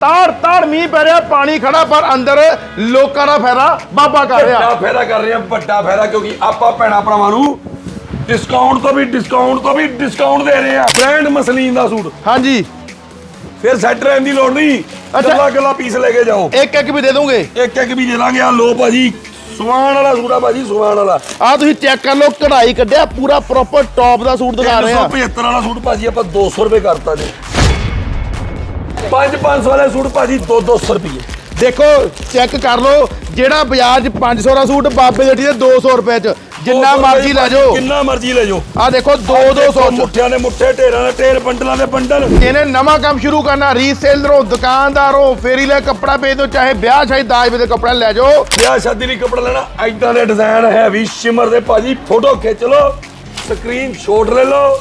ਤਾੜ ਤਾੜ ਮੀਂਹ ਪੈ ਰਿਹਾ ਪਾਣੀ ਖੜਾ ਪਰ ਅੰਦਰ ਲੋਕਾਂ ਦਾ ਫਾਇਦਾ ਬਾਬਾ ਕਰ ਰਿਹਾ। ਵੱਡਾ ਫਾਇਦਾ ਕਰ ਰਹੇ ਆ ਵੱਡਾ ਫਾਇਦਾ ਕਿਉਂਕਿ ਆਪਾਂ ਭੈਣਾ ਭਰਾਵਾਂ ਨੂੰ ਡਿਸਕਾਊਂਟ ਤੋਂ ਵੀ ਡਿਸਕਾਊਂਟ ਤੋਂ ਵੀ ਡਿਸਕਾਊਂਟ ਦੇ ਰਹੇ ਆ ਬ੍ਰਾਂਡ ਮਸਲੀਨ ਦਾ ਸੂਟ। ਹਾਂਜੀ। ਫਿਰ ਸੈੱਟ ਰਹਿਣ ਦੀ ਲੋੜ ਨਹੀਂ। ਅੱਛਾ। ਗੱਲਾ ਗੱਲਾ ਪੀਸ ਲੈ ਕੇ ਜਾਓ। ਇੱਕ ਇੱਕ ਵੀ ਦੇ ਦੋਗੇ? ਇੱਕ ਇੱਕ ਵੀ ਦੇ ਦਾਂਗੇ। ਆ ਲੋ ਭਾਜੀ ਸੁਆਣ ਵਾਲਾ ਸੂਟ ਆ ਭਾਜੀ ਸੁਆਣ ਵਾਲਾ। ਆ ਤੁਸੀਂ ਚੈੱਕ ਕਰ ਲਓ ਕਢਾਈ ਕੱਢਿਆ ਪੂਰਾ ਪ੍ਰੋਪਰ ਟੌਪ ਦਾ ਸੂਟ ਦਿਖਾ ਰਹੇ ਆ। 375 ਵਾਲਾ ਸੂਟ ਭਾਜੀ ਆਪਾਂ 200 ਰੁਪਏ ਕਰਤਾ ਜੀ। 5 500 ਵਾਲੇ ਸੂਟ ਭਾਜੀ 2 200 ਰੁਪਏ ਦੇਖੋ ਚੈੱਕ ਕਰ ਲਓ ਜਿਹੜਾ ਬਾਜ਼ਾਰ 'ਚ 500 ਦਾ ਸੂਟ ਬਾਬੇ ਦੇ ਟੀ 200 ਰੁਪਏ 'ਚ ਜਿੰਨਾ 200 ਮਰਜ਼ੀ ਲੈ ਜਾਓ। ਜਿੰਨਾ ਮਰਜ਼ੀ ਲੈ ਜਾਓ। ਆ ਦੇਖੋ 2 200 'ਚ। ਮੁੱਠਿਆਂ ਦੇ ਮੁੱਠੇ ਢੇਰਾਂ ਦੇ ਢੇਰ ਬੰਡਲਾਂ ਦੇ ਬੰਡਲ। ਇਹਨੇ ਨਵਾਂ ਕੰਮ ਸ਼ੁਰੂ ਕਰਨਾ ਰੀਸੇਲਰੋਂ ਦੁਕਾਨਦਾਰੋਂ ਫੇਰੀ ਲੈ ਕੱਪੜਾ ਵੇਚ ਚਾਹੇ ਵਿਆਹ ਸ਼ਾਦੀ ਦਾਜ ਵੇ ਦੇ ਕੱਪੜਾ ਲੈ ਜਾਓ। ਵਿਆਹ ਸ਼ਾਦੀ ਲਈ ਕੱਪੜਾ ਲੈਣਾ ਐਦਾਂ ਦੇ ਡਿਜ਼ਾਈਨ ਹੈਵੀ ਸ਼ਿਮਰ ਦੇ ਭਾਜੀ ਫੋਟੋ ਖਿੱਚ ਲਓ ਸਕਰੀਨ ਸ਼ਾਟ ਲੈ ਲਓ।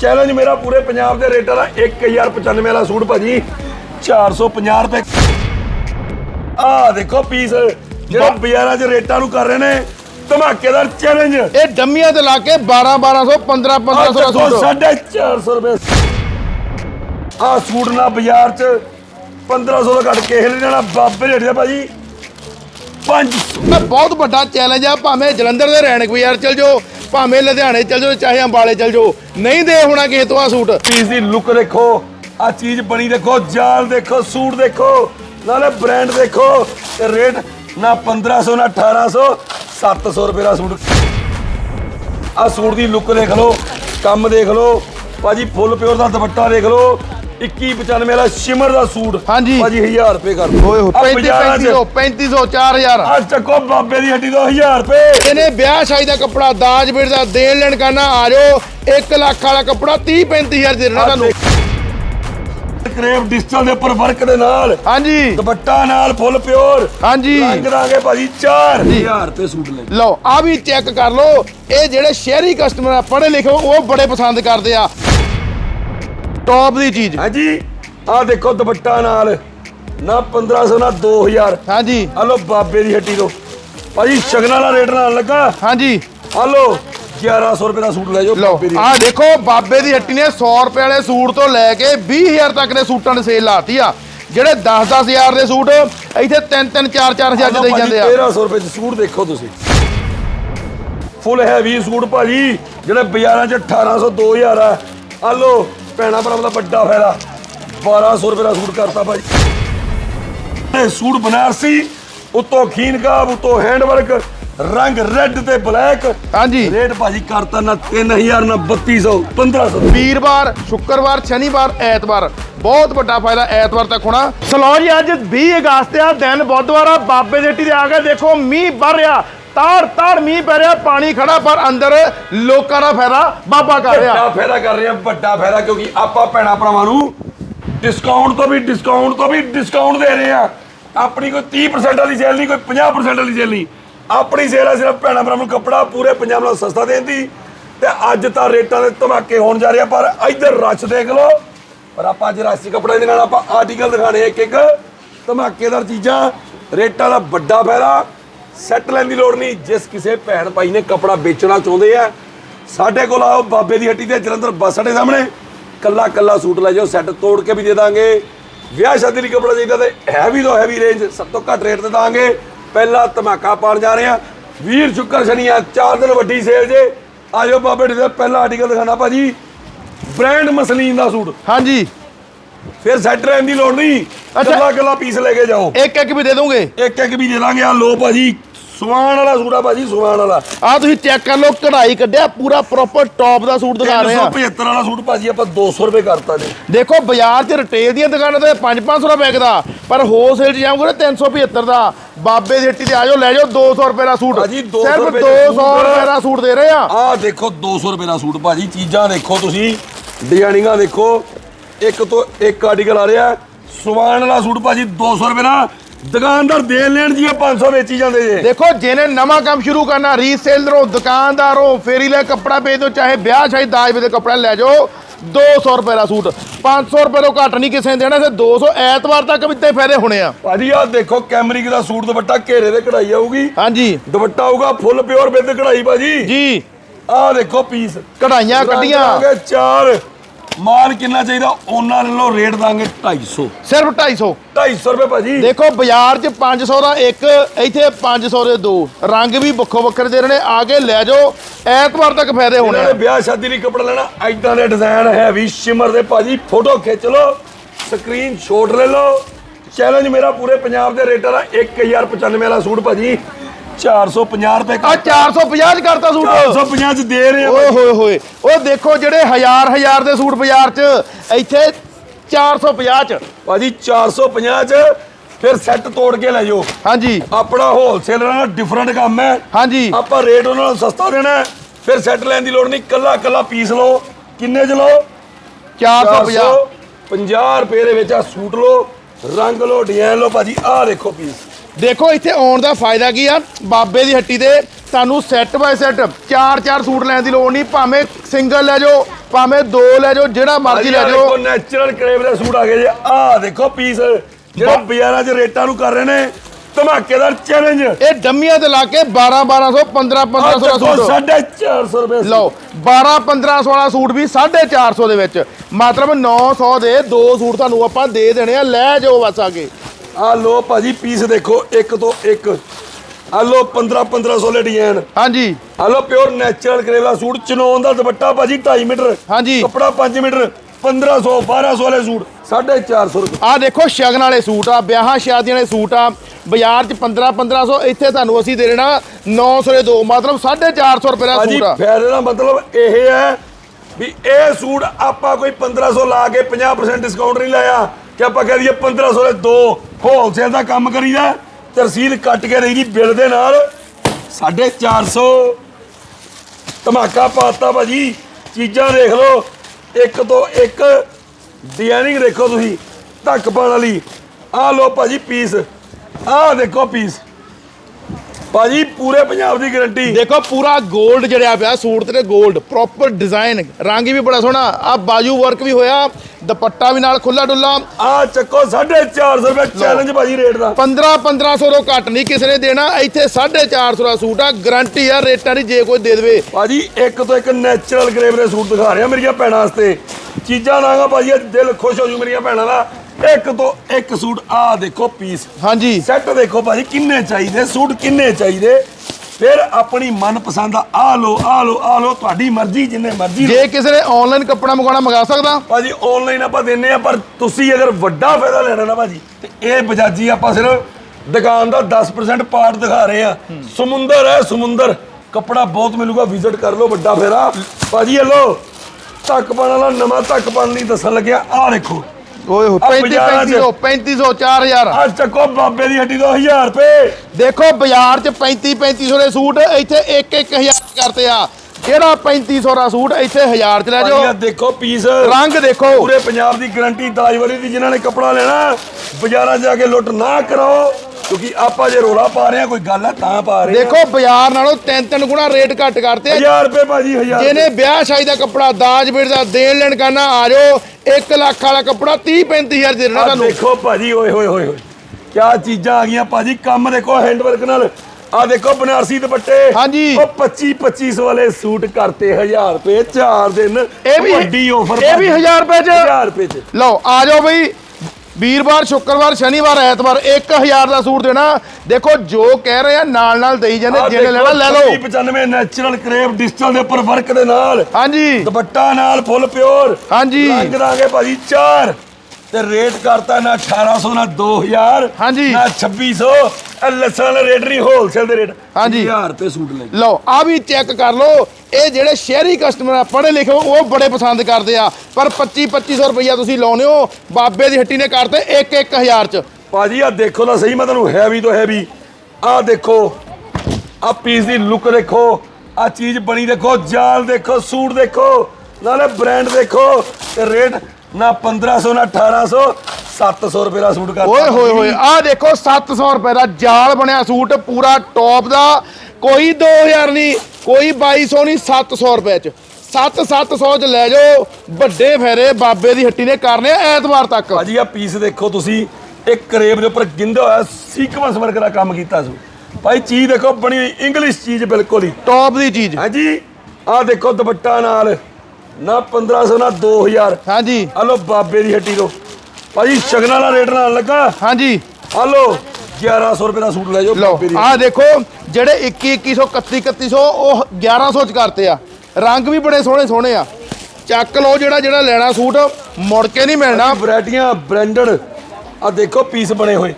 ਚੈਲੰਜ ਮੇਰਾ ਪੂਰੇ ਪੰਜਾਬ ਦੇ ਰੇਟਾਂ ਦਾ 1095 ਵਾਲਾ ਸੂਟ ਭਾਜੀ 450 ਰੁਪਏ। ਆ ਦੇਖੋ ਪੀਸ ਜਿਹੜਾ ਬਾਜ਼ਾਰਾਂ 'ਚ ਰੇਟਾਂ ਨੂੰ ਕਰ ਰਹੇ ਨੇ ਧਮਾਕੇਦਾਰ ਚੈਲੰਜ ਇਹ ਡੰਮੀਆਂ ਤੇ ਲਾ ਕੇ 12 1200 15 1500 ਦਾ ਸੂਟ। 450 ਰੁਪਏ। ਆ ਸੂਟ ਨਾ ਬਾਜ਼ਾਰ 'ਚ 1500 ਦਾ ਕੱਟ ਕੇ ਹਿਲ ਜਾਣਾ ਬਾਬੇ ਰੇਟ ਦਾ ਭਾਜੀ 5 ਮੈਂ ਬਹੁਤ ਵੱਡਾ ਚੈਲੰਜ ਆ ਭਾਵੇਂ ਜਲੰਧਰ ਦੇ ਰੈਣਕ ਬਾਜ਼ਾਰ ਚਲ ਜਾਓ ਭਾਵੇਂ ਲੁਧਿਆਣੇ ਚਲ ਜਾਓ, ਚਾਹੇ ਅੰਬਾਲੇ ਚਲ ਜਾਓ, ਨਹੀਂ ਦੇ ਹੋਣਾ ਕਿਸੇ ਤੋਂ ਆ ਸੂਟ। ਪੀਸ ਦੀ ਲੁੱਕ ਦੇਖੋ ਆ ਚੀਜ਼ ਬਣੀ ਦੇਖੋ, ਜਾਲ ਦੇਖੋ, ਸੂਟ ਦੇਖੋ, ਨਾਲੇ ਬ੍ਰਾਂਡ ਦੇਖੋ, ਤੇ ਰੇਟ ਨਾ 1500 ਨਾ 1800 700 ਰੁਪਏ ਦਾ ਸੂਟ। ਆ ਸੂਟ ਦੀ ਲੁੱਕ ਦੇਖ ਲਓ, ਕੰਮ ਦੇਖ ਲਓ, ਭਾਜੀ ਫੁੱਲ ਪਿਓਰ ਦਾ ਦੁਪੱਟਾ ਦੇਖ ਲਓ 2195 ਵਾਲਾ ਸ਼ਿਮਰ ਦਾ ਸੂਟ। ਹਾਂਜੀ। ਭਾਜੀ 1000 ਰੁਪਏ ਕਰ ਦਿਓ। ਓਏ ਹੋ ਆਹ 35 ਬਾਜ਼ਾਰਾਂ 'ਚ 3500 3500 4000 ਆ ਚੱਕੋ ਬਾਬੇ ਦੀ ਹੱਡੀ ਤੋਂ 1000 ਰੁਪਏ। ਇਹਨੇ ਵਿਆਹ ਸ਼ਾਦੀ ਦਾ ਕੱਪੜਾ ਦਾਜ ਵੀਰ ਦਾ ਦੇਣ ਲੈਣ ਕਰਨਾ ਆ ਜਾਓ। 1 ਲੱਖ ਵਾਲਾ ਕੱਪੜਾ 30 35000 ਦੇ ਦੇਣਾ ਤੁਹਾਨੂੰ। ਕਰੇਵ ਡਿਜੀਟਲ ਦੇ ਉੱਪਰ ਵਰਕ ਦੇ ਨਾਲ। ਹਾਂਜੀ। ਦੁਪੱਟਾ ਨਾਲ ਫੁੱਲ ਪਿਓਰ। ਹਾਂਜੀ। ਰੰਗ ਦਾਂਗੇ ਭਾਜੀ 4000 ਰੁਪਏ ਸੂਟ ਲੈ। ਲਓ ਆ ਵੀ ਚੈੱਕ ਕਰ ਲਓ। ਇਹ ਜਿਹੜੇ ਸ਼ਹਿਰੀ ਕਸਟਮਰ ਆ ਪੜ੍ਹੇ ਲਿਖੇ ਉਹ ਬੜੇ ਪਸੰਦ ਕਰਦੇ ਆ। ਟੌਪ ਦੀ ਚੀਜ਼। ਹਾਂਜੀ। ਆ ਦੇਖੋ ਦੁਪੱਟਾ ਨਾਲ ਨਾ 1500 ਨਾ 2000 ਹਾਂਜੀ। ਆ ਲੋ ਬਾਬੇ ਦੀ ਹੱਟੀ ਤੋਂ ਭਾਜੀ ਸ਼ਗਨਾਂ ਵਾਲਾ ਰੇਟ ਨਾਲ ਲੱਗਾ। ਹਾਂਜੀ। ਆ ਲੋ 1100 ਰੁਪਏ ਦਾ ਸੂਟ ਲੈ ਜਾਓ ਬਾਬੇ ਦੀ ਆ ਦੇਖੋ ਬਾਬੇ ਦੀ ਹੱਟੀ ਨੇ 100 ਰੁਪਏ ਵਾਲੇ ਸੂਟ ਤੋਂ ਲੈ ਕੇ 20000 ਤੱਕ ਦੇ ਸੂਟਾਂ ਦੀ ਸੇਲ ਲਾਤੀ ਆ। ਜਿਹੜੇ 10-10000 ਦੇ ਸੂਟ ਇੱਥੇ 3-3 4-4000 ਚ ਦੇਈ ਜਾਂਦੇ ਆ। 1300 ਰੁਪਏ ਚ ਸੂਟ ਦੇਖੋ ਤੁਸੀਂ। ਫੁੱਲ ਹੈਵੀ ਸੂਟ ਭਾਜੀ ਜਿਹੜੇ ਬਾਜ਼ਾਰਾਂ 'ਚ 1800 2000 ਆ। ਆ ਲੋ ਭੈਣਾ ਭਰਾਵਾਂ ਦਾ ਵੱਡਾ ਫਾਇਦਾ। 1200 ਰੁਪਏ ਦਾ ਸੂਟ ਕਰਤਾ ਭਾਜੀ ਇਹ ਸੂਟ ਬਨਾਰਸੀ ਉਤੋਂ ਖੀਨਗਾ ਉਤੋਂ ਹੈਂਡਵਰਕ ਰੰਗ ਰੈੱਡ ਤੇ ਬਲੈਕ। ਹਾਂਜੀ। ਰੇਟ ਭਾਜੀ ਕਰਤਾ ਨਾ 3000 ਨਾ 3200 1500 ਵੀਰਵਾਰ ਸ਼ੁੱਕਰਵਾਰ ਸ਼ਨੀਵਾਰ ਐਤਵਾਰ। ਬਹੁਤ ਵੱਡਾ ਫਾਇਦਾ ਐਤਵਾਰ ਤੱਕ ਹੋਣਾ। ਸਲੋ ਜੀ ਅੱਜ 20 ਅਗਸਤ ਆ ਦਿਨ ਬੁੱਧਵਾਰ ਆ ਬਾਬੇ ਹੱਟੀ ਦੇ ਆ ਕੇ ਦੇਖੋ ਮੀਂਹ ਵਰ ਰਿਹਾ। ਤਾੜ ਤਾੜ ਮੀਂਹ ਪੈ ਰਿਹਾ, ਪਾਣੀ ਖੜਾ, ਪਰ ਅੰਦਰ ਲੋਕਾਂ ਦਾ ਫਾਇਦਾ ਬਾਬਾ ਕਰ ਰਿਹਾ। ਫਾਇਦਾ ਕਰ ਰਹੇ ਆ ਵੱਡਾ ਫਾਇਦਾ, ਕਿਉਂਕਿ ਆਪਾਂ ਭੈਣਾ ਭਰਾਵਾਂ ਨੂੰ ਡਿਸਕਾਊਂਟ ਤੋਂ ਵੀ ਡਿਸਕਾਊਂਟ ਤੋਂ ਵੀ ਡਿਸਕਾਊਂਟ ਦੇ ਰਹੇ ਆ ਆਪਣੀ ਕੋਈ 30% ਵਾਲੀ ਸੇਲ ਨਹੀਂ, ਕੋਈ 50% ਵਾਲੀ ਸੇਲ ਨਹੀਂ। ਆਪਣੀ ਸੇਲ ਆ ਸਿਰਫ ਭੈਣਾ ਭਰਾਵਾਂ ਨੂੰ ਕੱਪੜਾ ਪੂਰੇ ਪੰਜਾਬ ਨਾਲੋਂ ਸਸਤਾ ਦੇਣ ਦੀ। ਤੇ ਅੱਜ ਤਾਂ ਰੇਟਾਂ ਦੇ ਧਮਾਕੇ ਹੋਣ ਜਾ ਰਹੇ ਆ, ਪਰ ਇੱਧਰ ਰਸ਼ ਦੇਖ ਲਓ। ਪਰ ਆਪਾਂ ਅੱਜ ਰਾਸੀ ਕੱਪੜੇ ਦੇ ਨਾਲ ਆਪਾਂ ਆਰਟੀਕਲ ਦਿਖਾਣੇ ਇੱਕ ਇੱਕ ਧਮਾਕੇਦਾਰ ਚੀਜ਼ਾਂ, ਰੇਟਾਂ ਦਾ ਵੱਡਾ ਫਾਇਦਾ। ਸੈੱਟ ਲੈਣ ਦੀ ਲੋੜ ਨਹੀਂ। ਜਿਸ ਕਿਸੇ ਭੈਣ ਭਾਈ ਨੇ ਕੱਪੜਾ ਵੇਚਣਾ ਚਾਹੁੰਦੇ ਆ ਸਾਡੇ ਕੋਲ ਆਓ ਬਾਬੇ ਦੀ ਹੱਟੀ ਤੇ ਜਲੰਧਰ ਬੱਸ ਅੱਡੇ ਸਾਹਮਣੇ। ਕੱਲਾ ਕੱਲਾ ਸੂਟ ਲੈ ਜਾਓ ਸੈੱਟ ਤੋੜ ਕੇ ਵੀ ਦੇ ਦਾਂਗੇ। ਵਿਆਹ ਸ਼ਾਦੀ ਲਈ ਕੱਪੜਾ ਚਾਹੀਦਾ ਤੇ ਹੈਵੀ ਤੋਂ ਹੈਵੀ ਰੇਂਜ ਸਭ ਤੋਂ ਘੱਟ ਰੇਟ ਤੇ ਦਾਂਗੇ। ਪਹਿਲਾ ਧਮਾਕਾ ਪਾਣ ਜਾ ਰਹੇ ਆ। ਵੀਰ ਸ਼ੁੱਕਰ ਸ਼ਨੀ ਆ ਚਾਰ ਦਿਨ ਵੱਡੀ ਸੇਲ ਜੇ। ਆਜੋ ਬਾਬੇ ਦੀ ਦਾ ਪਹਿਲਾ ਆਰਟੀਕਲ ਦਿਖਾਣਾ ਭਾਜੀ। ਬ੍ਰਾਂਡ ਮਸਲੀਨ ਦਾ ਸੂਟ। ਹਾਂਜੀ। ਫਿਰ ਸੈੱਟ ਰਹਿਣ ਦੀ ਲੋੜ ਨਹੀਂ। ਅੱਛਾ। ਕੱਲਾ ਕੱਲਾ ਪੀਸ ਲੈ ਕੇ ਜਾਓ। ਇੱਕ ਇੱਕ ਵੀ ਦੇ ਦੋਗੇ। ਇੱਕ ਇੱਕ ਵੀ ਦੇ ਦਾਂਗੇ। ਆ ਲੋ ਭਾਜੀ ਸੁਆਣ ਵਾਲਾ ਸੂਟ ਆ ਭਾਜੀ ਸੁਆਣ ਵਾਲਾ। ਆ ਤੁਸੀਂ ਚੈੱਕ ਕਰ ਲਓ ਕਢਾਈ ਕੱਢਿਆ ਪੂਰਾ ਪ੍ਰੋਪਰ ਟੌਪ ਦਾ ਸੂਟ ਦਿਖਾ ਰਹੇ ਆ। 375 ਵਾਲਾ ਸੂਟ ਭਾਜੀ ਆਪਾਂ 200 ਰੁਪਏ ਕਰਤਾ ਜੀ। ਦੇਖੋ ਬਾਜ਼ਾਰ 'ਚ ਰਿਟੇਲ ਦੀਆਂ ਦੁਕਾਨਾਂ ਤੇ 5-500 ਦਾ ਵਿਕਦਾ ਪਰ ਹੋਲਸੇਲ 'ਚ ਜਾਓਗੇ ਤਾਂ 375 ਦਾ। ਬਾਬੇ ਦੀ ਹੱਟੀ ਤੇ ਆ ਜਾਓ ਲੈ ਜਾਓ 200 ਰੁਪਏ ਦਾ ਸੂਟ। ਭਾਜੀ, 200 ਸਿਰਫ ਰੁਪਏ ਦਾ 200 ਸੂਟ। ਰੁਪਏ ਦਾ ਸੂਟ ਦੇ ਰਹੇ ਆ। ਆਹ ਦੇਖੋ 200 ਰੁਪਏ ਦਾ ਸੂਟ ਭਾਜੀ ਚੀਜ਼ਾਂ ਦੇਖੋ ਤੁਸੀਂ। ਡਿਜ਼ਾਈਨਿੰਗਾਂ ਦੇਖੋ। ਇੱਕ ਤੋਂ ਇੱਕ ਆਰਟੀਕਲ ਆ ਰਿਹਾ। ਸੁਆਣ ਵਾਲਾ ਸੂਟ ਭਾਜੀ 200 ਰੁਪਏ ਦਾ। ਦੁਕਾਨਦਾਰ ਦੇਣ ਲੈਣ ਜੀ 500 ਵੇਚੀ ਜਾਂਦੇ ਜੇ। ਦੇਖੋ ਜਿਹਨੇ ਨਵਾਂ ਕੰਮ ਸ਼ੁਰੂ ਕਰਨਾ ਰੀਸੇਲਰੋਂ ਦੁਕਾਨਦਾਰੋਂ ਫੇਰੀ ਲੈ ਕੱਪੜਾ ਵੇਚ ਦਿਓ ਚਾਹੇ ਵਿਆਹ ਸ਼ਾਦੀ ਦਾਜ ਦੇ ਕੱਪੜਾ ਲੈ ਜਾਓ 200 ਰੁਪਏ ਦਾ ਸੂਟ। 500 ਰੁਪਏ ਤੋਂ ਘੱਟ ਨਹੀਂ ਕਿਸੇ ਨੇ ਦੇਣਾ ਤੇ 200 ਐਤਵਾਰ ਤੱਕ ਵੀ ਤੇ ਫਾਇਦੇ ਹੋਣੇ ਆ। ਭਾਜੀ ਆਹ ਦੇਖੋ ਕੈਮਰਿਕ ਦਾ ਸੂਟ ਦੁਪੱਟਾ ਘੇਰੇ ਤੇ ਕਢਾਈ ਆਊਗੀ। ਹਾਂਜੀ। ਦੁਪੱਟਾ ਆਊਗਾ ਫੁੱਲ ਪਿਓਰ ਵਿਦ ਕਢਾਈ ਭਾਜੀ। ਜੀ। ਆਹ ਦੇਖੋ ਪੀਸ। ਕਢਾਈਆਂ ਕੱਢੀਆਂ। ਚਾਰ। ਮਾਲ ਕਿੰਨਾ ਚਾਹੀਦਾ? ਉਹਨਾਂ ਲੈ ਲਓ ਰੇਟ ਦਾਂਗੇ 250 ਸਿਰਫ 250 250 ਰੁਪਏ ਭਾਜੀ। ਦੇਖੋ ਬਾਜ਼ਾਰ 'ਚ 500 ਦਾ ਇੱਕ ਇੱਥੇ 500 ਦੇ ਦੋ। ਰੰਗ ਵੀ ਵੱਖੋ ਵੱਖਰੇ ਦੇ ਰਹੇ ਨੇ। ਆ ਕੇ ਲੈ ਜਾਓ। ਐਤਵਾਰ ਤੱਕ ਫਾਇਦੇ ਹੋਣੇ ਨੇ ਵਿਆਹ ਸ਼ਾਦੀ ਲਈ ਕੱਪੜਾ ਲੈਣਾ। ਐਦਾਂ ਦੇ ਡਿਜ਼ਾਈਨ ਹੈਵੀ ਸ਼ਿਮਰ ਦੇ ਭਾਜੀ। ਫੋਟੋ ਖਿੱਚ ਲਓ। ਸਕਰੀਨ ਸ਼ਾਟ ਲੈ ਲਓ। ਚੈਲੰਜ ਮੇਰਾ ਪੂਰੇ ਪੰਜਾਬ ਦੇ ਰੇਟਾਂ ਦਾ 1095 ਵਾਲਾ ਸੂਟ ਭਾਜੀ। 450 ਰੁਪਏ ਆ 450 ਚ ਕਰਤਾ ਸੂਟ। 450 ਚ ਦੇ ਰਹੇ ਓਏ ਹੋਏ ਹੋਏ। ਉਹ ਦੇਖੋ ਜਿਹੜੇ ਹਜ਼ਾਰ ਹਜ਼ਾਰ ਦੇ ਸੂਟ ਬਾਜ਼ਾਰ 'ਚ ਇੱਥੇ 450 ਚ। ਭਾਜੀ 450 ਚ ਫਿਰ ਸੈੱਟ ਤੋੜ ਕੇ ਲੈ ਜਾਓ। ਹਾਂਜੀ। ਆਪਣਾ ਹੋਲਸੇਲਰ ਨਾਲ ਡਿਫਰੈਂਟ ਕੰਮ ਹੈ। ਹਾਂਜੀ। ਆਪਾਂ ਰੇਟ ਉਹਨਾਂ ਨੂੰ ਸਸਤਾ ਦੇਣਾ ਫਿਰ ਸੈੱਟ ਲੈਣ ਦੀ ਲੋੜ ਨਹੀਂ। ਕੱਲਾ ਕੱਲਾ ਪੀਸ ਲਓ। ਕਿੰਨੇ ਚ ਲਓ? 450 50 ਰੁਪਏ ਦੇ ਵਿੱਚ ਆ ਸੂਟ ਲਓ। ਰੰਗ ਲਓ ਡਿਜ਼ਾਈਨ ਲਓ। ਭਾਜੀ ਆਹ ਦੇਖੋ ਪੀਸ ਦੇਖੋ ਇੱਥੇ ਆਉਣ ਦਾ ਫਾਇਦਾ ਕੀ ਆ? ਬਾਬੇ ਦੀ ਹੱਟੀ ਤੇ ਤੁਹਾਨੂੰ ਸੈੱਟ ਬਾਏ ਸੈੱਟ ਚਾਰ ਚਾਰ ਸੂਟ ਲੈਣ ਦੀ ਲੋੜ ਨਹੀਂ। ਭਾਵੇਂ ਸਿੰਗਲ ਲੈ ਜਾਓ ਭਾਵੇਂ ਦੋ ਲੈ ਜਾਓ ਜਿਹੜਾ ਮਰਜ਼ੀ ਲੈ ਜਾਓ। ਦੇਖੋ ਨੈਚੁਰਲ ਕਰੇਵ ਦੇ ਸੂਟ ਆ ਗਏ ਜੇ। ਆਹ ਦੇਖੋ ਪੀਸ ਜਿਹੜਾ ਬਾਜ਼ਾਰਾਂ 'ਚ ਰੇਟਾਂ ਨੂੰ ਕਰ ਰਹੇ ਨੇ। ਧਮਾਕੇਦਾਰ ਚੈਲੰਜ ਇਹ ਡੰਮੀਆਂ ਤੇ ਲਾ ਕੇ 12 1200 15 1500 ਦਾ ਸੂਟ। 450 ਰੁਪਏ ਸੂਟ। ਲਓ 12 1500 ਵਾਲਾ ਸੂਟ ਵੀ 450 ਦੇ ਵਿੱਚ। ਮਤਲਬ 900 ਦੇ ਦੋ ਸੂਟ ਤੁਹਾਨੂੰ ਆਪਾਂ ਦੇ ਦੇਣੇ ਆ। ਲੈ ਜਾਓ ਬਸ ਆ ਕੇ। ਆ ਲੋ ਭਾਜੀ ਪੀਸ ਦੇਖੋ ਇੱਕ ਤੋਂ ਇੱਕ। ਆ ਲੋ 15 1500 ਲੈ ਡਿਜ਼ਾਈਨ ਹਾਂਜੀ। ਆ ਲੋ ਪਿਓਰ ਨੈਚੁਰਲ ਕਰੇਲਾ ਸੂਟ ਚਨੋਨ ਦਾ ਦੁਪੱਟਾ ਭਾਜੀ 2.5 ਮੀਟਰ। ਹਾਂਜੀ। ਕੱਪੜਾ 5 ਮੀਟਰ 1500 1200 ਵਾਲੇ ਸੂਟ 450 ਰੁਪਏ। ਆ ਦੇਖੋ ਸ਼ਗਨ ਵਾਲੇ ਸੂਟ ਆ ਵਿਆਹਾਂ ਸ਼ਾਦੀਆਂ ਵਾਲੇ ਸੂਟ ਆ ਬਾਜ਼ਾਰ 'ਚ 15 1500 ਇੱਥੇ ਤੁਹਾਨੂੰ ਅਸੀਂ ਦੇ ਦੇਣਾ 900 ਦੇ ਦੋ ਮਤਲਬ 450 ਰੁਪਏ ਦਾ ਸੂਟ ਆ। ਫਾਇਦੇ ਦਾ ਮਤਲਬ ਇਹ ਹੈ ਵੀ ਇਹ ਸੂਟ ਆਪਾਂ ਕੋਈ 1500 ਲਾ ਕੇ 50% ਡਿਸਕਾਊਂਟ ਨਹੀਂ ਲਾਇਆ ਕਿ ਆਪਾਂ ਕਹਿ ਦਈਏ 1500 ਦੇ ਦੋ ਹੋਲਸੇਲ ਦਾ ਕੰਮ ਕਰੀਦਾ ਤੇ ਰਸੀਦ ਕੱਟ ਕੇ ਦੇਈਦੀ ਬਿੱਲ ਦੇ ਨਾਲ। 450 ਧਮਾਕਾ ਪਾਤਾ ਭਾਜੀ। ਚੀਜ਼ਾਂ ਦੇਖ ਲਓ, ਇੱਕ ਤੋਂ ਇੱਕ ਡਿਜ਼ਾਈਨਿੰਗ ਦੇਖੋ ਤੁਸੀਂ, ਧੱਕ ਪਾਉਣ ਵਾਲੀ। ਆਹ ਲਓ ਭਾਜੀ ਪੀਸ ਆਹ ਦੇਖੋ ਪੀਸ ਭਾਜੀ ਪੂਰੇ ਪੰਜਾਬ ਦੀ ਗਾਰੰਟੀ ਦੇਖੋ ਪੂਰਾ 골ਡ ਜੜਿਆ ਪਿਆ ਸੂਟ ਤੇ 골ਡ ਪ੍ਰੋਪਰ ਡਿਜ਼ਾਈਨ ਰੰਗ ਵੀ ਬੜਾ ਸੋਹਣਾ। ਆ ਬਾਜੂ ਵਰਕ ਵੀ ਹੋਇਆ ਦੁਪੱਟਾ ਵੀ ਨਾਲ ਖੁੱਲਾ ਡੁੱਲਾ। ਆ ਚੱਕੋ 450 ਰੁਪਏ ਚੈਲੰਜ ਭਾਜੀ ਰੇਟ ਦਾ। 15 1500 ਤੋਂ ਘੱਟ ਨਹੀਂ ਕਿਸੇ ਨੇ ਦੇਣਾ। ਇੱਥੇ 450 ਦਾ ਸੂਟ ਆ ਗਾਰੰਟੀ ਆ ਰੇਟਾਂ ਦੀ ਜੇ ਕੋਈ ਦੇ ਦੇਵੇ। ਭਾਜੀ ਇੱਕ ਤੋਂ ਇੱਕ ਨੈਚੁਰਲ ਗ੍ਰੇਵ ਦੇ ਸੂਟ ਦਿਖਾ ਰਿਹਾ ਮੇਰੀਆਂ ਭੈਣਾਂ ਵਾਸਤੇ। ਚੀਜ਼ਾਂ ਲਾਂਗਾ ਭਾਜੀ ਦਿਲ ਖੁਸ਼ ਹੋ ਜੂ ਮੇਰੀਆਂ ਭੈਣਾਂ ਦਾ। ਇੱਕ ਤੋਂ ਇੱਕ ਸੂਟ ਆ ਦੇਖੋ ਪੀਸ ਹਾਂਜੀ। ਸੈੱਟ ਦੇਖੋ ਭਾਜੀ ਕਿੰਨੇ ਚਾਹੀਦੇ? ਸੂਟ ਕਿੰਨੇ ਚਾਹੀਦੇ? ਫਿਰ ਆਪਣੀ ਮਨਪਸੰਦ ਆ ਆ ਲੋ ਆ ਲੋ ਆ ਲੋ ਤੁਹਾਡੀ ਮਰਜ਼ੀ ਜਿੰਨੇ ਮਰਜ਼ੀ। ਜੇ ਕਿਸੇ ਨੇ ਆਨਲਾਈਨ ਕੱਪੜਾ ਮੰਗਵਾਉਣਾ ਮੰਗਾ ਸਕਦਾ। ਭਾਜੀ ਆਨਲਾਈਨ ਆਪਾਂ ਦਿੰਨੇ ਆ ਪਰ ਤੁਸੀਂ ਅਗਰ ਵੱਡਾ ਫਾਇਦਾ ਲੈਣਾ ਨਾ ਭਾਜੀ ਤੇ ਇਹ ਬਜਾਜੀ ਆਪਾਂ ਸਿਰਫ ਦੁਕਾਨ ਦਾ 10% ਪਾਰਟ ਦਿਖਾ ਰਹੇ ਆ। ਸਮੁੰਦਰ ਹੈ ਸਮੁੰਦਰ। ਕੱਪੜਾ ਬਹੁਤ ਮਿਲੂਗਾ ਵਿਜ਼ਿਟ ਕਰ ਲਓ ਵੱਡਾ ਫੇਰਾ ਭਾਜੀ ਇਹ ਲੋ ਧੱਕ ਪਾਣ ਵਾਲਾ ਨਵਾਂ ਧੱਕ ਪਾਣ ਲਈ ਦੱਸਣ ਲੱਗਿਆ ਆਹ ਦੇਖੋ। ਓਏ ਹੋ ਆਹ 35 ਬਾਜ਼ਾਰਾਂ 'ਚ- 3500 4000 ਆਹ ਚੱਕੋ ਬਾਬੇ ਦੀ ਹੱਡੀ ਤੋਂ 1000 ਰੁਪਏ। ਦੇਖੋ ਬਾਜ਼ਾਰ 'ਚ 35 3500 ਦੇ ਸੂਟ ਇੱਥੇ 1 1000 ਕਰਤੇ ਆ। ਜਿਹੜਾ 3500 ਦਾ ਸੂਟ ਇੱਥੇ 1000 ਚ ਲੈ ਜਾਓ। ਦੇਖੋ ਪੀਸ। ਰੰਗ ਦੇਖੋ। ਪੂਰੇ ਪੰਜਾਬ ਦੀ ਗਾਰੰਟੀ ਤਾਜਵਾਲੀ ਦੀ ਜਿਨ੍ਹਾਂ ਨੇ ਕੱਪੜਾ ਲੈਣਾ ਬਾਜ਼ਾਰਾਂ 'ਚ ਜਾ ਕੇ ਲੁੱਟ ਨਾ ਕਰਾਓ। ਕਿਉਂਕਿ ਆਪਾਂ ਜੇ ਰੋਲਾ ਪਾ ਰਹੇ ਆ ਕੋਈ ਗੱਲ ਹੈ ਤਾਂ ਪਾ ਰਹੇ ਆ ਦੇਖੋ ਬਾਜ਼ਾਰ ਨਾਲੋਂ ਤਿੰਨ ਤਿੰਨ ਗੁਣਾ ਰੇਟ ਘੱਟ ਕਰਤੇ। 1000 ਰੁਪਏ ਭਾਜੀ 1000 ਜਿਹਨੇ ਵਿਆਹ ਸ਼ਾਦੀ ਦਾ ਕੱਪੜਾ ਦਾਜ ਬੇੜ ਦਾ ਦੇਣ ਲੈਣ ਕਰਨਾ ਆ ਜਾਓ। 1 ਲੱਖ ਵਾਲਾ ਕੱਪੜਾ 30 35000 ਦੇ ਦੇਣਾ ਤੁਹਾਨੂੰ। ਦੇਖੋ ਭਾਜੀ ਓਏ ਹੋਏ ਹੋਏ ਹੋਏ ਕੀ ਚੀਜ਼ਾਂ ਆ ਗਈਆਂ ਭਾਜੀ ਕੰਮ ਦੇਖੋ ਹੈਂਡਵਰਕ ਨਾਲ। ਆ ਦੇਖੋ ਬਨਾਰਸੀ ਦੁਪੱਟੇ। ਹਾਂਜੀ। ਉਹ 25 2500 ਵਾਲੇ ਸੂਟ ਕਰਤੇ 1000 ਰੁਪਏ 4 ਦਿਨ। ਇਹ ਵੀ ਵੱਡੀ ਆਫਰ ਇਹ ਵੀ 1000 ਰੁਪਏ ਚ? 1000 ਰੁਪਏ ਚ। ਲਓ ਆ ਜਾਓ ਬਈ। ਵੀਰਵਾਰ ਸ਼ੁੱਕਰਵਾਰ ਸ਼ਨੀਵਾਰ ਐਤਵਾਰ 1000 ਦਾ ਸੂਟ ਦੇਣਾ। ਦੇਖੋ ਜੋ ਕਹਿ ਰਹੇ ਆ ਨਾਲ ਨਾਲ ਦੇਈ ਜਾਂਦੇ ਦੇਖੋ, ਲੈਣਾ ਲੈ ਲਓ। 95 ਨੈਚੁਰਲ ਕਰੇਵ ਡਿਜੀਟਲ ਦੇ ਉੱਪਰ ਵਰਕ ਦੇ ਨਾਲ। ਹਾਂਜੀ। ਦੁਪੱਟਾ ਨਾਲ ਫੁੱਲ ਪਿਓਰ ਹਾਂਜੀ। ਰੰਗ ਦਾਂਗੇ ਭਾਜੀ 4 ਤੇ ਰੇਟ ਕਰਤਾ ਨਾ 1800 ਨਾ 2000 ਹਾਂਜੀ। ਨਾ 2600 ਇਹ ਲੱਸਾਂ ਵਾਲੇ ਰੇਟ ਨਹੀਂ ਹੋਲਸੇਲ ਦੇ ਰੇਟ ਹਾਂਜੀ। 1000 ਰੁਪਏ ਸੂਟ ਲੈ ਲਓ ਆ ਵੀ ਚੈੱਕ ਕਰ ਲਓ ਇਹ ਜਿਹੜੇ ਸ਼ਹਿਰੀ ਕਸਟਮਰ ਆ ਪੜ੍ਹੇ ਲਿਖੇ ਉਹ ਬੜੇ ਪਸੰਦ ਕਰਦੇ ਆ। ਪਰ 25 2500 ਰੁਪਈਆ ਤੁਸੀਂ ਲਾਉਨੇ ਹੋ ਬਾਬੇ ਦੀ ਹੱਟੀ ਨੇ ਕਰਤੇ 1 1000 ਚ। ਭਾਜੀ ਆ ਦੇਖੋ ਤਾਂ ਸਹੀ ਮੈਂ ਤੁਹਾਨੂੰ ਹੈਵੀ ਤੋਂ ਹੈਵੀ ਆ ਦੇਖੋ ਆ ਪੀਸ ਦੀ ਲੁੱਕ ਦੇਖੋ ਆ ਚੀਜ਼ ਬਣੀ ਦੇਖੋ ਜਾਲ ਦੇਖੋ ਸੂਟ ਦੇਖੋ। ਨਾਲੇ ਬ੍ਰਾਂਡ ਦੇਖੋ ਤੇ ਰੇਟ ਨਾ 1500 ਨਾ 1800 700 ਰੁਪਏ ਦਾ ਸੂਟ ਕਰਤਾ। ਓਏ ਹੋਏ ਹੋਏ ਆ ਦੇਖੋ 700 ਰੁਪਏ ਦਾ ਜਾਲ ਬਣਿਆ ਸੂਟ ਪੂਰਾ ਟੌਪ ਦਾ। ਕੋਈ 2000 ਨਹੀਂ ਕੋਈ 2200 ਨਹੀਂ 700 ਰੁਪਏ ਚ। 7 700 ਚ ਲੈ ਜਾਓ ਵੱਡੇ ਫੇਰੇ ਬਾਬੇ ਦੀ ਹੱਟੀ ਨੇ ਕਰਨੇ ਐਤਵਾਰ ਤੱਕ। ਭਾਜੀ ਆ ਪੀਸ ਦੇਖੋ ਤੁਸੀਂ ਇੱਕ ਕਰੇਬ ਦੇ ਉੱਪਰ ਗਿੰਦਾ ਹੋਇਆ ਸੀਕਵੈਂਸ ਵਰਕ ਦਾ ਕੰਮ ਕੀਤਾ ਸੀ। ਭਾਈ ਚੀਜ਼ ਦੇਖੋ ਬਣੀ ਹੋਈ ਇੰਗਲਿਸ਼ ਚੀਜ਼ ਬਿਲਕੁਲ ਹੀ। ਟੌਪ ਦੀ ਚੀਜ਼। ਹਾਂਜੀ ਆ ਦੇਖੋ ਦੁਪੱਟਾ ਨਾਲ। ਨਾ 1500 ਨਾ 2000 ਹਾਂਜੀ। ਆ ਲੋ ਬਾਬੇ ਦੀ ਹੱਟੀ ਤੋਂ ਭਾਜੀ ਸ਼ਗਨਾਂ ਵਾਲਾ ਰੇਟ ਨਾਲ ਲੱਗਾ। ਹਾਂਜੀ। ਆ ਲੋ 1100 ਰੁਪਏ ਦਾ ਸੂਟ ਲੈ ਜਾਓ ਬਾਬੇ ਦੀ ਆਹ ਦੇਖੋ ਜਿਹੜੇ 21 2100 31 3100 ਉਹ 1100 ਚ ਕਰਤੇ ਆ। ਰੰਗ ਵੀ ਬੜੇ ਸੋਹਣੇ ਸੋਹਣੇ ਆ। ਚੱਕ ਲਓ ਜਿਹੜਾ ਜਿਹੜਾ ਲੈਣਾ ਸੂਟ ਮੁੜ ਕੇ ਨਹੀਂ ਮਿਲਣਾ। ਵੈਰਾਈਟੀਆਂ ਬ੍ਰਾਂਡਡ ਆ ਦੇਖੋ ਪੀਸ ਬਣੇ ਹੋਏ।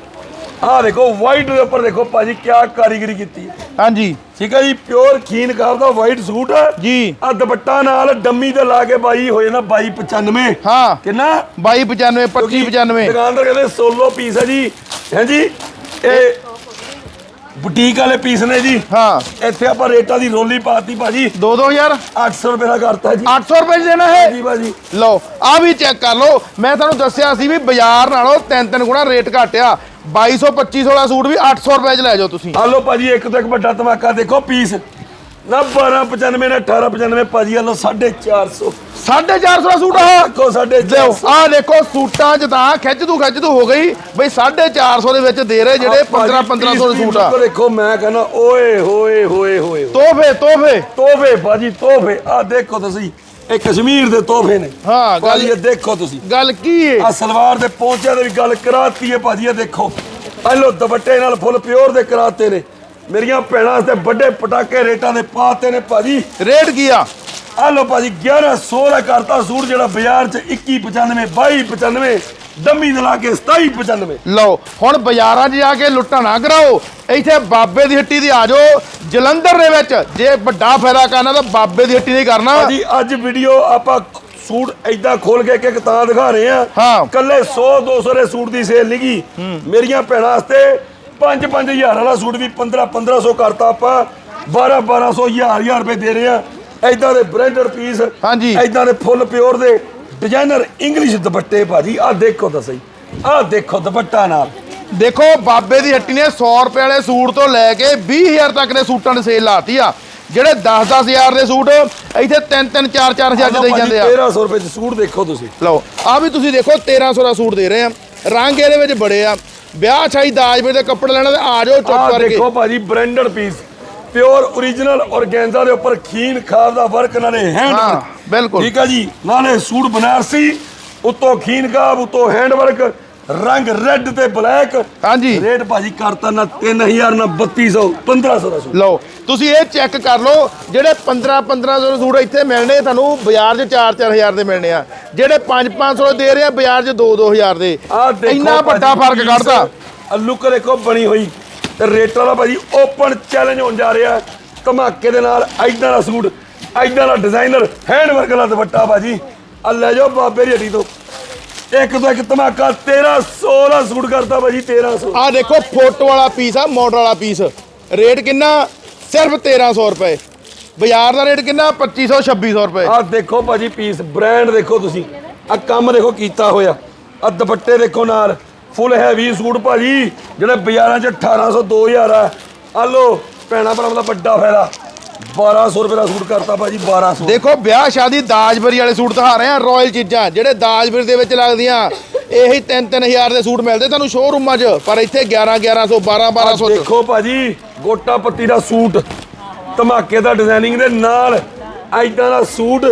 ਆ ਦੇਖੋ ਵਾਈਟ ਦੇ ਉੱਪਰ ਦੇਖੋ ਭਾਜੀ ਕਿਆ ਕਾਰੀਗਰੀ ਕੀਤੀ ਹੈ। ਹਾਂਜੀ। ਠੀਕ ਹੈ ਜੀ ਪਿਓਰ ਖੀਨ ਕਾਬ ਦਾ ਵਾਈਟ ਸੂਟ ਜੀ। ਆ ਦੁਪੱਟਾ ਨਾਲ ਡੰਮੀ ਤੇ ਲਾ ਕੇ ਬਾਈ ਹੋ ਜਾਣਾ 2295 ਹਾਂ। ਕਿੰਨਾ? 2295 2595 ਦੁਕਾਨਦਾਰ ਕਹਿੰਦੇ ਸੋਲੋ ਪੀਸ ਹੈ ਜੀ। ਹੈ ਜੀ? ਇਹ ਬੁਟੀਕ ਵਾਲੇ ਪੀਸ ਨੇ ਜੀ। ਹਾਂ। ਇੱਥੇ ਆਪਾਂ ਰੇਟਾਂ ਦੀ ਰੋਲੀ ਪਾਤੀ ਭਾਜੀ। 2 2000 800 ਰੁਪਏ ਦਾ ਕਰਤਾ ਜੀ। 800 ਰੁਪਏ ਦੇਣਾ ਹੈ ਜੀ ਭਾਜੀ। ਲਓ ਆ ਵੀ ਚੈੱਕ ਕਰ ਲਓ। ਮੈਂ ਤੁਹਾਨੂੰ ਦੱਸਿਆ ਸੀ ਵੀ ਬਾਜ਼ਾਰ ਨਾਲੋਂ ਤਿੰਨ ਤਿੰਨ ਗੁਣਾ ਰੇਟ ਘਟਿਆ। 2200 2500 ਵਾਲਾ ਸੂਟ ਵੀ 800 ਰੁਪਏ 'ਚ ਲੈ ਜਾਓ ਤੁਸੀਂ। ਆ ਲਓ ਭਾਜੀ ਇੱਕ ਤੋਂ ਇੱਕ ਵੱਡਾ ਧਮਾਕਾ ਦੇਖੋ ਪੀਸ। ਨਾ 1295 ਨੇ 1895 ਭਾਜੀ ਆ ਲਓ 450 450 ਦਾ ਸੂਟ ਆ। ਦੇਖੋ ਲਿਓ 450 ਆ ਦੇਖੋ ਸੂਟਾਂ 'ਚ ਤਾਂ ਖਿੱਚ ਤੂੰ ਖਿੱਚ ਤੂੰ ਹੋ ਗਈ। ਬਈ 450 ਦੇ ਵਿੱਚ ਦੇ ਰਹੇ ਜਿਹੜੇ 15 1500 ਦੇ ਸੂਟ ਆ। ਦੇਖੋ ਮੈਂ ਕਹਿੰਦਾ ਓਏ ਹੋਏ ਹੋਏ ਹੋਏ। ਤੋਹਫੇ ਤੋਹਫੇ। ਤੋਹਫੇ ਭਾਜੀ ਤੋਹਫੇ। ਆ ਦੇਖੋ ਤੁਸੀਂ। ਇਹ ਕਸ਼ਮੀਰ ਦੇ ਤੋਹਫੇ ਨੇ। ਹਾਂ ਗੱਲ ਇਹ ਦੇਖੋ ਤੁਸੀਂ। ਗੱਲ ਕੀ ਏ? ਆ ਸਲਵਾਰ ਦੇ ਪਹੁੰਚਿਆ ਦੇ ਵੀ ਗੱਲ ਕਰਾਤੀ ਏ ਭਾਜੀ ਇਹ ਦੇਖੋ। ਪਹਿਲੋ ਦੁਪੱਟੇ ਨਾਲ ਫੁੱਲ ਪਿਓਰ ਦੇ ਕਰਾਤੇ ਨੇ। ਮੇਰੀਆਂ ਭੈਣਾਂ ਤੇ ਵੱਡੇ ਪਟਾਕੇ ਰੇਟਾਂ ਦੇ ਪਾਤੇ ਨੇ ਭਾਜੀ। ਰੇਟ ਕੀ ਆ? ਆ ਲੋ ਭਾਜੀ 11 16 ਕਰਤਾ ਸੂਟ ਜਿਹੜਾ ਬਾਜ਼ਾਰ 'ਚ 21 95 ਦਮੀ ਦਲਾ ਕੇ 2795 ਲਓ ਹੁਣ ਬਾਜ਼ਾਰਾਂ 'ਚ ਜਾ ਕੇ ਲੁੱਟਾਂ ਨਾ ਕਰਾਓ। ਇੱਥੇ ਬਾਬੇ ਦੀ ਹੱਟੀ ਦੀ ਆ ਜਾਓ। ਜਲੰਧਰ ਦੇ ਵਿੱਚ ਜੇ ਵੱਡਾ ਫਾਇਦਾ ਕਰਨਾ ਤਾਂ ਬਾਬੇ ਦੀ ਹੱਟੀ ਨਹੀਂ ਕਰਨਾ। ਜੀ ਅੱਜ ਵੀਡੀਓ ਆਪਾਂ ਸੂਟ ਐਦਾਂ ਖੋਲ ਕੇ ਕਿ ਤਾਂ ਦਿਖਾ ਰਹੇ ਆ ਹਾਂ। ਕੱਲੇ 100 200 ਦੇ ਸੂਟ ਦੀ ਸੇਲ ਨਹੀਂ ਗਈ ਮੇਰੀਆਂ ਭੈਣਾਂ ਵਾਸਤੇ 5 5000 ਵਾਲਾ ਸੂਟ ਵੀ 15 1500 ਕਰਤਾ ਆਪਾਂ। 12 1200 ਹਜ਼ਾਰ 1000 ਰੁਪਏ ਦੇ ਰਹੇ ਆ ਐਦਾਂ ਦੇ ਬ੍ਰਾਂਡਡ ਪੀਸ ਹਾਂਜੀ। ਐਦਾਂ ਦੇ ਫੁੱਲ ਪਿਓਰ ਦੇ। ਡਿਜ਼ਾਈਨਰ ਇੰਗਲਿਸ਼ ਦੁਪੱਟੇ ਭਾਜੀ ਆਹ ਦੇਖੋ ਤਾਂ ਸਹੀ। ਆਹ ਦੇਖੋ ਦੁਪੱਟਾ ਨਾਲ। ਦੇਖੋ ਬਾਬੇ ਦੀ ਹੱਟੀ ਨੇ 100 ਰੁਪਏ ਵਾਲੇ ਸੂਟ ਤੋਂ ਲੈ ਕੇ 20000 ਤੱਕ ਦੇ ਸੂਟਾਂ ਦੀ ਸੇਲ ਲਾਤੀ ਆ। ਜਿਹੜੇ 10-10000 ਦੇ ਸੂਟ ਇੱਥੇ 3-3 4-4000 ਚ ਦੇਈ ਜਾਂਦੇ ਆ। 1300 ਰੁਪਏ ਚ ਸੂਟ ਦੇਖੋ ਤੁਸੀਂ। ਲਓ ਆ ਵੀ ਤੁਸੀਂ ਦੇਖੋ 1300 ਦਾ ਸੂਟ ਦੇ ਰਹੇ ਆ। ਰੰਗ ਇਹਦੇ ਵਿੱਚ ਬੜੇ ਆ। ਵਿਆਹ ਛਾਈ ਦਾਜ ਵੇ ਦੇ ਕੱਪੜੇ ਲੈਣਾ ਤੇ ਆ ਜਾਓ ਚੁੱਪ ਕਰਕੇ। ਦੇਖੋ ਭਾਜੀ branded piece pure origignal organza ਦੇ ਉੱਪਰ ਖੀਨ ਖਾਬ ਦਾ ਵਰਕ ਨਾਲੇ ਹੈਂਡ ਹਾਂ ਵਰਕ ਬਿਲਕੁਲ। ਠੀਕ ਆ ਜੀ? ਨਾਲੇ ਸੂਟ ਬਨਾਰਸੀ ਉੱਤੋਂ ਖੀਨ ਖਾਬ ਉੱਤੋਂ ਹੈਂਡ ਵਰਕ ਰੰਗ ਰੈੱਡ ਤੇ ਬਲੈਕ ਹਾਂਜੀ। ਰੇਟ ਭਾਜੀ ਕਰਤਾ ਨਾ 3000 ਨਾ 3200 1500 ਦਾ ਸੂਟ। ਲਓ ਤੁਸੀਂ ਇਹ ਚੈੱਕ ਕਰ ਲਓ ਜਿਹੜੇ 15 1500 ਦੇ ਸੂਟ ਇੱਥੇ ਮਿਲਣੇ ਤੁਹਾਨੂੰ ਬਾਜ਼ਾਰ 'ਚ 4-4000 ਦੇ ਮਿਲਣੇ ਆ। ਜਿਹੜੇ 5-500 ਦੇ ਰਹੇ ਆ ਬਾਜ਼ਾਰ 'ਚ 2-2000 ਦੇ ਆਹ ਦੇਖੋ ਇੰਨਾ ਵੱਡਾ ਭਾਜੀ ਫ਼ਰਕ ਕੱਢਦਾ ਆਹ ਲੁੱਕ ਦੇਖੋ ਬਣੀ ਹੋਈ। ਤੇ ਰੇਟਾਂ ਦਾ ਭਾਜੀ ਓਪਨ ਚੈਲੰਜ ਹੋਣ ਜਾ ਰਿਹਾ। ਧਮਾਕੇ ਦੇ ਨਾਲ ਐਦਾਂ ਦਾ ਸੂਟ ਐਦਾਂ ਦਾ ਡਿਜ਼ਾਈਨਰ ਹੈਂਡ ਵਰਕ ਵਾਲਾ ਦੁਪੱਟਾ ਭਾਜੀ। ਆ ਲੈ ਜਾਓ ਬਾਬੇ ਦੀ ਹੱਟੀ ਤੋਂ। ਇੱਕ ਤੋਂ ਇੱਕ ਧਮਾਕਾ 1300 ਦਾ ਸੂਟ ਕਰਤਾ ਭਾਜੀ 1300 ਆ ਦੇਖੋ ਫੋਟੋ ਵਾਲਾ ਪੀਸ ਆ ਮਾਡਲ ਵਾਲਾ ਪੀਸ ਰੇਟ ਕਿੰਨਾ? ਸਿਰਫ 1300 ਰੁਪਏ। ਬਾਜ਼ਾਰ ਦਾ ਰੇਟ ਕਿੰਨਾ? 2500 2600 ਰੁਪਏ। ਆਹ ਦੇਖੋ ਭਾਜੀ ਪੀਸ ਬ੍ਰਾਂਡ ਦੇਖੋ ਤੁਸੀਂ। ਆ ਕੰਮ ਦੇਖੋ ਕੀਤਾ ਹੋਇਆ। ਆ ਦੁਪੱਟੇ ਦੇਖੋ ਨਾਲ। ਫੁੱਲ ਹੈਵੀ ਸੂਟ ਭਾਜੀ ਜਿਹੜੇ ਬਾਜ਼ਾਰਾਂ 'ਚ 1800 2000 ਆ। ਆ ਲੋ ਭੈਣਾ ਭਰਾਵਾਂ ਦਾ ਵੱਡਾ ਫਾਇਦਾ। 1200 ਰੁਪਏ ਦਾ ਸੂਟ ਕਰਤਾ ਭਾਜੀ 1200 ਦੇਖੋ ਵਿਆਹ ਸ਼ਾਦੀ ਦਾਜਬਰੀ ਵਾਲੇ ਸੂਟ ਦਿਖਾ ਰਹੇ ਆ ਰਾਇਲ ਚੀਜ਼ਾਂ ਜਿਹੜੇ ਦਾਜਬਰੀ ਦੇ ਵਿੱਚ ਲੱਗਦੀਆਂ। ਇਹੀ 3-3000 ਦੇ ਸੂਟ ਮਿਲਦੇ ਤੁਹਾਨੂੰ ਸ਼ੋਰੂਮਾਂ 'ਚ ਪਰ ਇੱਥੇ 11 1100 12 ਆਹ 1200 'ਚ। ਦੇਖੋ ਭਾਜੀ ਗੋਟਾ ਪੱਤੀ ਦਾ ਸੂਟ ਧਮਾਕੇ ਦਾ ਡਿਜ਼ਾਈਨਿੰਗ ਦੇ ਨਾਲ ਐਦਾਂ ਦਾ ਸੂਟ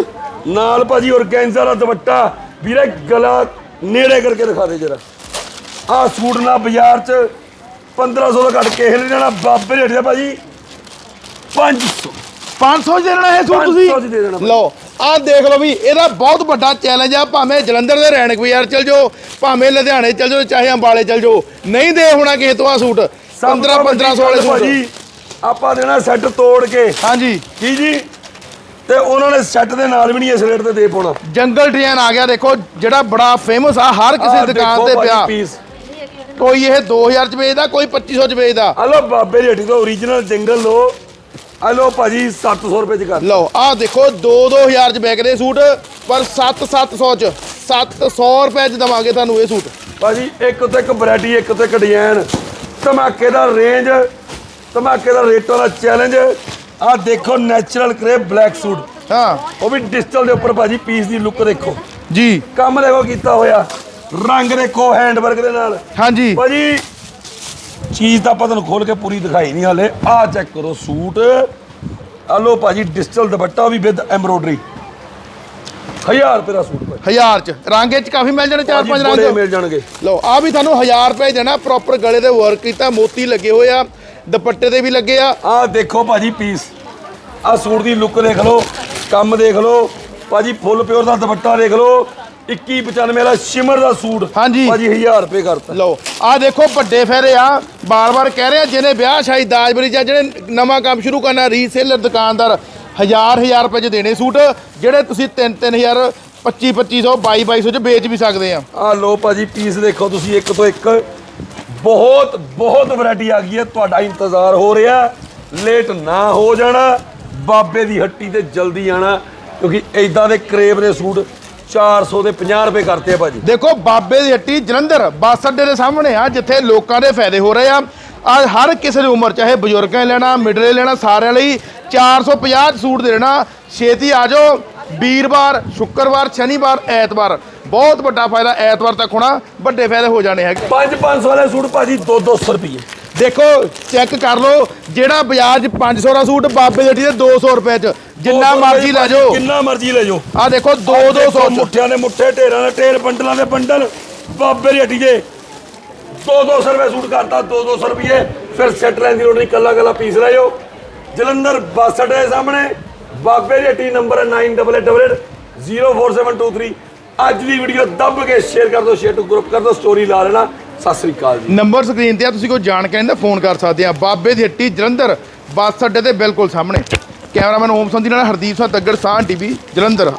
ਨਾਲ ਭਾਜੀ ਔਰਗੈਂਜ਼ਾ ਦਾ ਦੁਪੱਟਾ। ਵੀਰੇ ਗਲਾ ਨੇੜੇ ਕਰਕੇ ਦਿਖਾ ਦੇ ਜਰਾ। ਆਹ ਸੂਟ ਨਾ ਬਾਜ਼ਾਰ 'ਚ 1500 ਦਾ ਘੱਟ ਕੇ ਹਿਲ ਜਾਣਾ ਬਾਬੇ ਰੇਟ ਦਾ ਭਾਜੀ। 500 500 'ਚ ਦੇ ਦੇਣਾ ਇਹ ਸੂਟ 500 'ਚ ਦੇ ਦੇਣਾ ਤੁਸੀਂ ਲਓ ਆਹ ਦੇਖ ਲਓ ਵੀ ਇਹਦਾ ਬਹੁਤ ਵੱਡਾ ਚੈਲੰਜ ਆ ਭਾਵੇਂ ਜਲੰਧਰ ਦੇ ਰੈਣਕ ਬਾਜ਼ਾਰ ਚਲ ਜਾਓ ਭਾਵੇਂ ਲੁਧਿਆਣੇ ਚਲ ਜਾਓ ਚਾਹੇ ਅੰਬਾਲੇ ਚਲ ਜਾਓ ਨਹੀਂ ਦੇ ਹੋਣਾ ਕਿਸੇ ਤੋਂ ਆ ਸੂਟ। 15 1500 ਵਾਲੇ ਸੂਟ। ਭਾਜੀ ਆਪਾਂ ਦੇਣਾ ਸੈੱਟ ਤੋੜ ਕੇ। ਹਾਂਜੀ। ਕੀ ਜੀ? ਤੇ ਉਹਨਾਂ ਨੇ ਸੈੱਟ ਦੇ ਨਾਲ ਵੀ ਨਹੀਂ ਇਸ ਰੇਟ ਤੇ ਦੇ ਪਾਉਣਾ। ਜੰਗਲ ਡਿਜ਼ਾਈਨ ਆ ਗਿਆ ਦੇਖੋ ਜਿਹੜਾ ਬੜਾ ਫੇਮਸ ਆ ਹਰ ਕਿਸੇ ਆਹ ਦੁਕਾਨ ਦੇਖੋ ਤੇ ਭਾਜੀ ਪਿਆ। ਕੋਈ ਇਹ 2000 ਚ ਵੇਚਦਾ ਕੋਈ 2500 ਚ ਵੇਚਦਾ। ਹਲੋ ਬਾਬੇ ਦੀ ਹੱਟੀ ਤੋਂ origignal ਜੰਗਲ ਲੋ। ਹਲੋ ਭਾਜੀ 700 ਰੁਪਏ ਚ ਕਰ। ਲਓ ਆਹ ਦੇਖੋ 2-2000 ਚ ਵਿਕਦੇ ਸੂਟ ਪਰ 7-700 ਚ 700 ਰੁਪਏ ਚ ਦਵਾਂਗੇ ਤੁਹਾਨੂੰ ਇਹ ਸੂਟ। ਭਾਜੀ ਇੱਕ ਤੋਂ ਇੱਕ ਵੈਰਾਈਟੀ ਇੱਕ ਤੋਂ ਇੱਕ ਡਿਜ਼ਾਈਨ ਧਮਾਕੇ ਦਾ ਰੇਂਜ ਧਮਾਕੇ ਦਾ ਰੇਟਾਂ ਦਾ ਚੈਲੰਜ ਆਹ ਦੇਖੋ ਨੈਚੁਰਲ ਕਰੇ ਬਲੈਕ ਸੂਟ ਹਾਂ। ਉਹ ਵੀ ਡਿਜੀਟਲ ਦੇ ਉੱਪਰ ਭਾਜੀ ਪੀਸ ਦੀ ਲੁੱਕ ਦੇਖੋ। ਜੀ। ਕੰਮ ਦੇਖੋ ਕੀਤਾ ਹੋਇਆ। ਰੰਗ ਦੇਖੋ ਹੈਂਡ ਵਰਕ ਦੇ ਨਾਲ। ਹਾਂਜੀ। ਭਾਜੀ ਚੀਜ਼ ਤਾਂ ਆਪਾਂ ਤੁਹਾਨੂੰ ਖੋਲ ਕੇ ਪੂਰੀ ਦਿਖਾਈ ਨਹੀਂ ਹਾਲੇ। ਆਹ ਚੈੱਕ ਕਰੋ ਸੂਟ। ਆ ਲੋ ਭਾਜੀ ਡਿਜੀਟਲ ਦੁਪੱਟਾ ਵੀ ਵਿਦ ਐਮਬ੍ਰੋਇਡਰੀ 1000 ਰੁਪਏ ਦਾ ਸੂਟ ਭਾਜੀ। ਹਜ਼ਾਰ ਚ। ਰੰਗ ਚ ਕਾਫੀ ਮਿਲ ਜਾਣੇ ਚਾਰ ਪੰਜ ਬੜੇ ਰੰਗ। ਮਿਲ ਜਾਣਗੇ। ਲਓ ਆ ਵੀ ਤੁਹਾਨੂੰ 1000 ਰੁਪਏ ਦੇਣਾ ਪ੍ਰੋਪਰ ਗਲੇ ਤੇ ਵਰਕ ਕੀਤਾ ਮੋਤੀ ਲੱਗੇ ਹੋਏ ਆ ਦੁਪੱਟੇ ਤੇ ਵੀ ਲੱਗੇ ਆ। ਆਹ ਦੇਖੋ ਭਾਜੀ ਪੀਸ ਆਹ ਸੂਟ ਦੀ ਲੁੱਕ ਦੇਖ ਲਓ ਕੰਮ ਦੇਖ ਲਓ। ਭਾਜੀ ਫੁੱਲ ਪਿਓਰ ਦਾ ਦੁਪੱਟਾ ਦੇਖ ਲਓ। 2195 ਵਾਲਾ ਸ਼ਿਮਰ ਦਾ ਸੂਟ। ਹਾਂਜੀ। ਭਾਜੀ 1000 ਰੁਪਏ ਕਰਤਾ। ਲਓ ਆ ਦੇਖੋ ਵੱਡੇ ਫੇਰੇ ਆ। ਬਾਰ-ਬਾਰ ਕਹਿ ਰਹੇ ਆ ਜਿਹਨੇ ਵਿਆਹ ਸ਼ਾਦੀ ਦਾਜਬਰੀ ਜਾਂ ਜਿਹੜੇ ਨਵਾਂ ਕੰਮ ਸ਼ੁਰੂ ਕਰਨਾ ਰੀਸੇਲਰ ਦੁਕਾਨਦਾਰ ਹਜ਼ਾਰ ਹਜ਼ਾਰ ਰੁਪਏ ਚ ਦੇਣੇ ਸੂਟ ਜਿਹੜੇ ਤੁਸੀਂ 3-3000 25-2500 22-2200 ਚ ਵੇਚ ਵੀ ਸਕਦੇ ਆ। ਆਹ ਲੋ ਭਾਜੀ ਪੀਸ ਦੇਖੋ ਤੁਸੀਂ ਇੱਕ ਤੋਂ ਇੱਕ। ਬਹੁਤ ਬਹੁਤ ਵੈਰਾਈਟੀ ਆ ਗਈ ਹੈ ਤੁਹਾਡਾ ਇੰਤਜ਼ਾਰ ਹੋ ਰਿਹਾ। ਲੇਟ ਨਾ ਹੋ ਜਾਣਾ ਬਾਬੇ ਦੀ ਹੱਟੀ ਤੇ ਜਲਦੀ ਆਣਾ ਕਿਉਂਕਿ ਐਦਾਂ ਦੇ ਕਰੇਬ ਦੇ ਸੂਟ 400 ਦੇ 50 ਰੁਪਏ ਕਰਤੇ ਆ ਭਾਜੀ। ਦੇਖੋ ਬਾਬੇ ਦੀ ਹੱਟੀ ਜਲੰਧਰ ਬੱਸ ਅੱਡੇ ਦੇ ਸਾਹਮਣੇ ਆ ਜਿੱਥੇ ਲੋਕਾਂ ਦੇ ਫਾਇਦੇ ਹੋ ਰਹੇ ਆ। ਆ ਹਰ ਕਿਸੇ ਦੀ ਉਮਰ ਚਾਹੇ ਬਜ਼ੁਰਗਾਂ ਨੇ ਲੈਣਾ ਮਿਡਲੇ ਲੈਣਾ ਸਾਰਿਆਂ ਲਈ 450 ਸੂਟ ਦੇ ਦੇਣਾ। ਛੇਤੀ ਆ ਜਾਓ। ਵੀਰਵਾਰ ਸ਼ੁੱਕਰਵਾਰ ਸ਼ਨੀਵਾਰ ਐਤਵਾਰ। ਬਹੁਤ ਵੱਡਾ ਫਾਇਦਾ ਐਤਵਾਰ ਤੱਕ ਹੋਣਾ ਵੱਡੇ ਫਾਇਦੇ ਹੋ ਜਾਣੇ ਹੈਗੇ। 5-500 ਵਾਲੇ ਸੂਟ ਭਾਜੀ 2-200 ਰੁਪਏ। ਦੇਖੋ ਚੈੱਕ ਕਰ ਲਓ ਜਿਹੜਾ ਬਾਜ਼ਾਰ 'ਚ 500 ਦਾ ਸੂਟ ਬਾਬੇ ਦੀ ਹੱਟੀ ਦੇ 200 ਰੁਪਏ 'ਚ ਜਿੰਨਾ 200 ਮਰਜ਼ੀ ਲੈ ਜਾਓ। ਜਿੰਨਾ ਮਰਜ਼ੀ ਲੈ ਜਾਓ। ਆ ਦੇਖੋ 2 200 'ਚ। ਮੁੱਠਿਆਂ ਦੇ ਮੁੱਠੇ ਢੇਰਾਂ ਦੇ ਢੇਰ ਬੰਡਲਾਂ ਦੇ ਬੰਡਲ ਬਾਬੇ ਦੀ ਹੱਟੀ ਦੇ। 2-200 ਰੁਪਏ ਸੂਟ ਕਰਤਾ 2-200 ਰੁਪਏ। ਫਿਰ ਸੈੱਟ ਲੈਣ ਦੀ ਲੋੜ ਨਹੀਂ ਕੱਲਾ ਕੱਲਾ ਪੀਸ ਲੈ ਜਾਓ। ਜਲੰਧਰ ਬੱਸ ਅੱਡੇ ਦੇ ਸਾਹਮਣੇ ਬਾਬੇ ਦੀ ਹੱਟੀ ਨੰਬਰ 9888047723 ਅੱਜ ਦੀ ਵੀਡੀਓ ਦੱਬ ਕੇ ਸ਼ੇਅਰ ਕਰ ਦਿਓ ਸ਼ੇਅਰ ਟੂ ਗਰੁੱਪ ਕਰ ਦਿਓ ਸਟੋਰੀ ਲਾ ਲੈਣਾ। ਸਤਿ ਸ੍ਰੀ ਅਕਾਲ ਜੀ। ਨੰਬਰ ਸਕਰੀਨ ਤੇ ਆ, ਤੁਸੀਂ ਕੋਈ ਜਾਣਕਾਰੀ ਦਾ ਫੋਨ ਕਰ ਸਕਦੇ ਆ। ਬਾਬੇ ਦੀ ਹੱਟੀ ਜਲੰਧਰ, ਬੱਸ ਅੱਡੇ ਦੇ ਬਿਲਕੁਲ ਸਾਹਮਣੇ। ਕੈਮਰਾਮੈਨ ਓਮ ਸੰਧੀ ਨਾਲ ਹਰਦੀਪ ਸਿੰਘ ਤੱਗੜ ਸਾਹ ਟੀਵੀ ਜਲੰਧਰ।